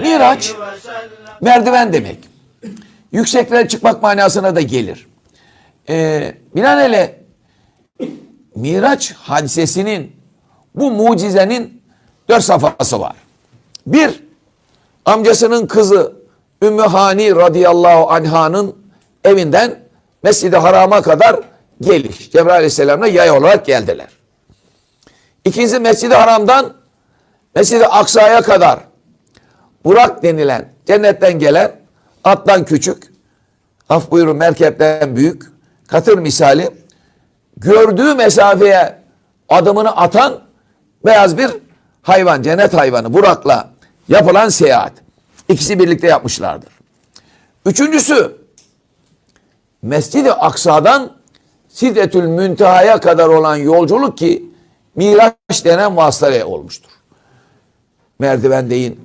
Miraç merdiven demek. Yükseklere çıkmak manasına da gelir. Ee, binaenaleyh Miraç hadisesinin bu mucizenin dört safhası var. Bir, amcasının kızı Ümmü Hani radıyallahu anhanın evinden Mescid-i Haram'a kadar geliş. Cebrail aleyhisselamla yay olarak geldiler. İkincisi Mescid-i Haram'dan Mescid-i Aksa'ya kadar Burak denilen cennetten gelen attan küçük, af buyurun merkepten büyük, katır misali gördüğü mesafeye adımını atan beyaz bir hayvan, cennet hayvanı Burak'la yapılan seyahat. İkisi birlikte yapmışlardır. Üçüncüsü Mescid-i Aksa'dan Sidretül Münteha'ya kadar olan yolculuk ki Miraç denen vasıtayla olmuştur. Merdiven deyin,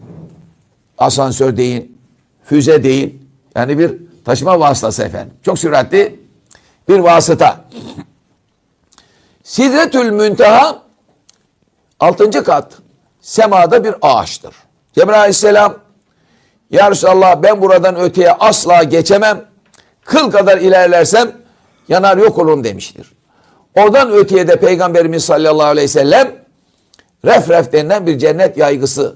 asansör deyin, füze deyin. Yani bir taşıma vasıtası efendim. Çok süratli bir vasıta. Sidretül Münteha 6. kat semada bir ağaçtır. Cebrail aleyhisselam ya Resulallah ben buradan öteye asla geçemem. Kıl kadar ilerlersem yanar yok olurum demiştir. Oradan öteye de Peygamberimiz sallallahu aleyhi ve sellem ref denilen bir cennet yaygısı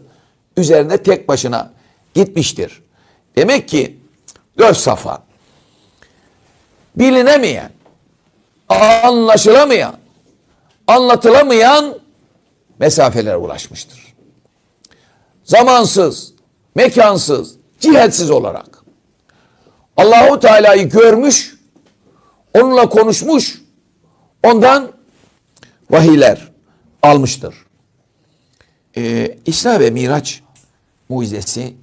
üzerinde tek başına gitmiştir. Demek ki dört safa bilinemeyen, anlaşılamayan, anlatılamayan mesafelere ulaşmıştır. Zamansız, mekansız, cihetsiz olarak Allahu Teala'yı görmüş, onunla konuşmuş, ondan vahiyler almıştır. Ee, İsra ve Miraç mucizesi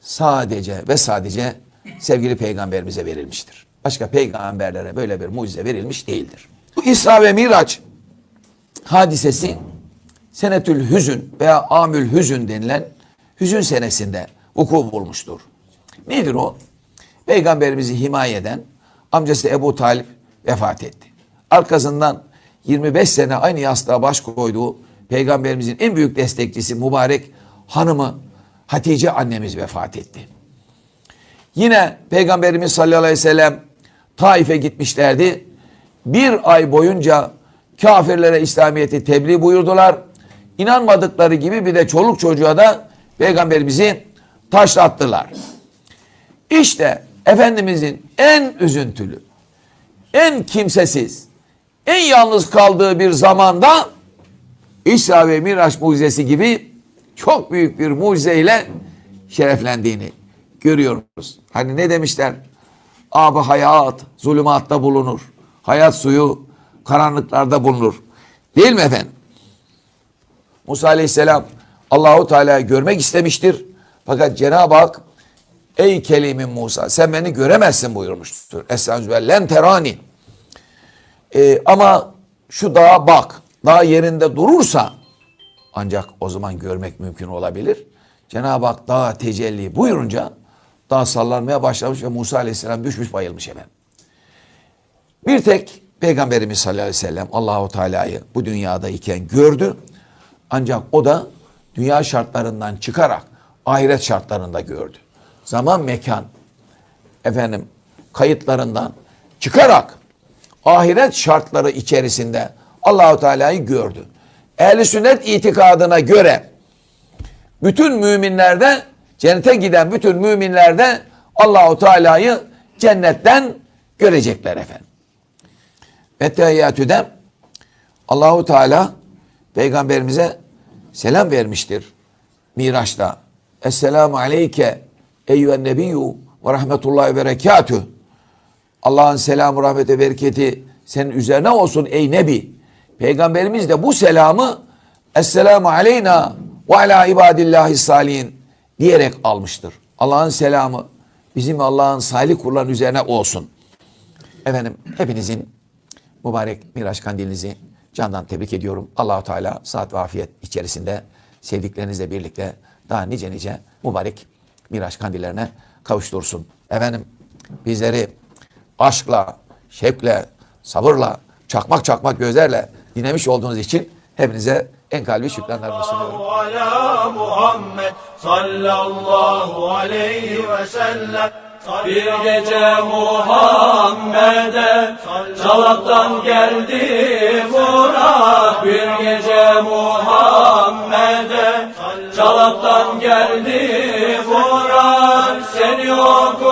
sadece ve sadece sevgili peygamberimize verilmiştir. Başka peygamberlere böyle bir mucize verilmiş değildir. Bu İsra ve Miraç hadisesi senetül hüzün veya amül hüzün denilen hüzün senesinde vuku bulmuştur. Nedir o? Peygamberimizi himaye eden amcası Ebu Talip vefat etti. Arkasından 25 sene aynı yastığa baş koyduğu peygamberimizin en büyük destekçisi mübarek hanımı Hatice annemiz vefat etti. Yine Peygamberimiz sallallahu aleyhi ve sellem Taif'e gitmişlerdi. Bir ay boyunca kafirlere İslamiyet'i tebliğ buyurdular. İnanmadıkları gibi bir de çoluk çocuğa da Peygamberimizi taşlattılar. İşte Efendimizin en üzüntülü, en kimsesiz, en yalnız kaldığı bir zamanda İsra ve Miraç mucizesi gibi çok büyük bir mucizeyle şereflendiğini görüyoruz. Hani ne demişler? Abi hayat zulümatta bulunur. Hayat suyu karanlıklarda bulunur. Değil mi efendim? Musa Aleyhisselam Allahu Teala'yı görmek istemiştir. Fakat Cenab-ı Hak ey kelimin Musa sen beni göremezsin buyurmuştur. Estağfirullah len terani. Ee, ama şu dağa bak. Dağ yerinde durursa ancak o zaman görmek mümkün olabilir. Cenab-ı Hak dağa tecelli buyurunca dağ sallanmaya başlamış ve Musa Aleyhisselam düşmüş bayılmış hemen. Bir tek Peygamberimiz sallallahu aleyhi ve sellem Allahu Teala'yı bu dünyada iken gördü. Ancak o da dünya şartlarından çıkarak ahiret şartlarında gördü. Zaman mekan efendim kayıtlarından çıkarak ahiret şartları içerisinde Allahu Teala'yı gördü. Ehli sünnet itikadına göre bütün müminlerde cennete giden bütün müminlerde Allahu Teala'yı cennetten görecekler efendim. Ve tehiyyatüde Allahu Teala peygamberimize selam vermiştir Miraç'ta. Esselamu aleyke eyyühen nebiyyü ve rahmetullahi ve berekatüh. Allah'ın selamı, rahmeti, bereketi senin üzerine olsun ey Nebi. Peygamberimiz de bu selamı Esselamu aleyna ve ala ibadillahi salihin diyerek almıştır. Allah'ın selamı bizim Allah'ın salih kulların üzerine olsun. Efendim hepinizin mübarek Miraç kandilinizi candan tebrik ediyorum. Allahu Teala saat ve afiyet içerisinde sevdiklerinizle birlikte daha nice nice mübarek Miraç kandillerine kavuştursun. Efendim bizleri aşkla, şevkle, sabırla, çakmak çakmak gözlerle dinlemiş olduğunuz için hepinize en kalbi şükranlarımı sunuyorum. Ala Muhammed sallallahu aleyhi ve sellem. Bir gece Muhammed'e çalaktan geldi Murat Bir gece Muhammed'e çalaktan geldi Murat Seni oku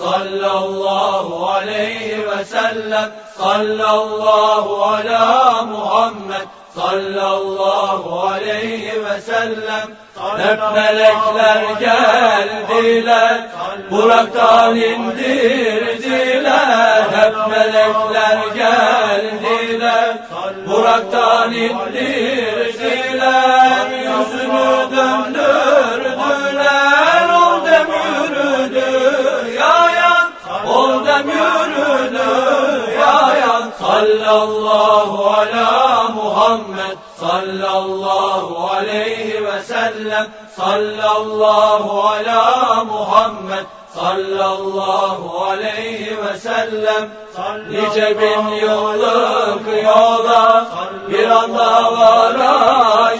Muhammed Sallallahu aleyhi ve sellem. Sallallahu ala Muhammed. Sallallahu aleyhi ve sellem. Hep melekler geldiler. Burak'tan indirdiler. Hep melekler geldiler. Burak'tan indirdiler. Yüzünü döndürdüler Sallallahu ala Muhammed Sallallahu aleyhi ve sellem. Sallallahu ala Muhammed Sallallahu aleyhi ve sellem. Nice bin yıllık yola Bir anda vara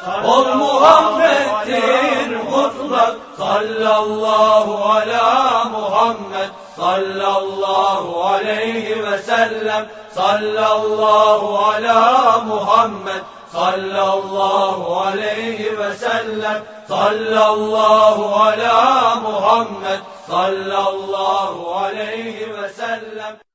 mutlak Ol Muhammed'dir mutlak Sallallahu ala Muhammed Sallallahu aleyhi ve sellem Sallallahu ala Muhammed Sallallahu aleyhi ve sellem Sallallahu ala Muhammed Sallallahu aleyhi ve sellem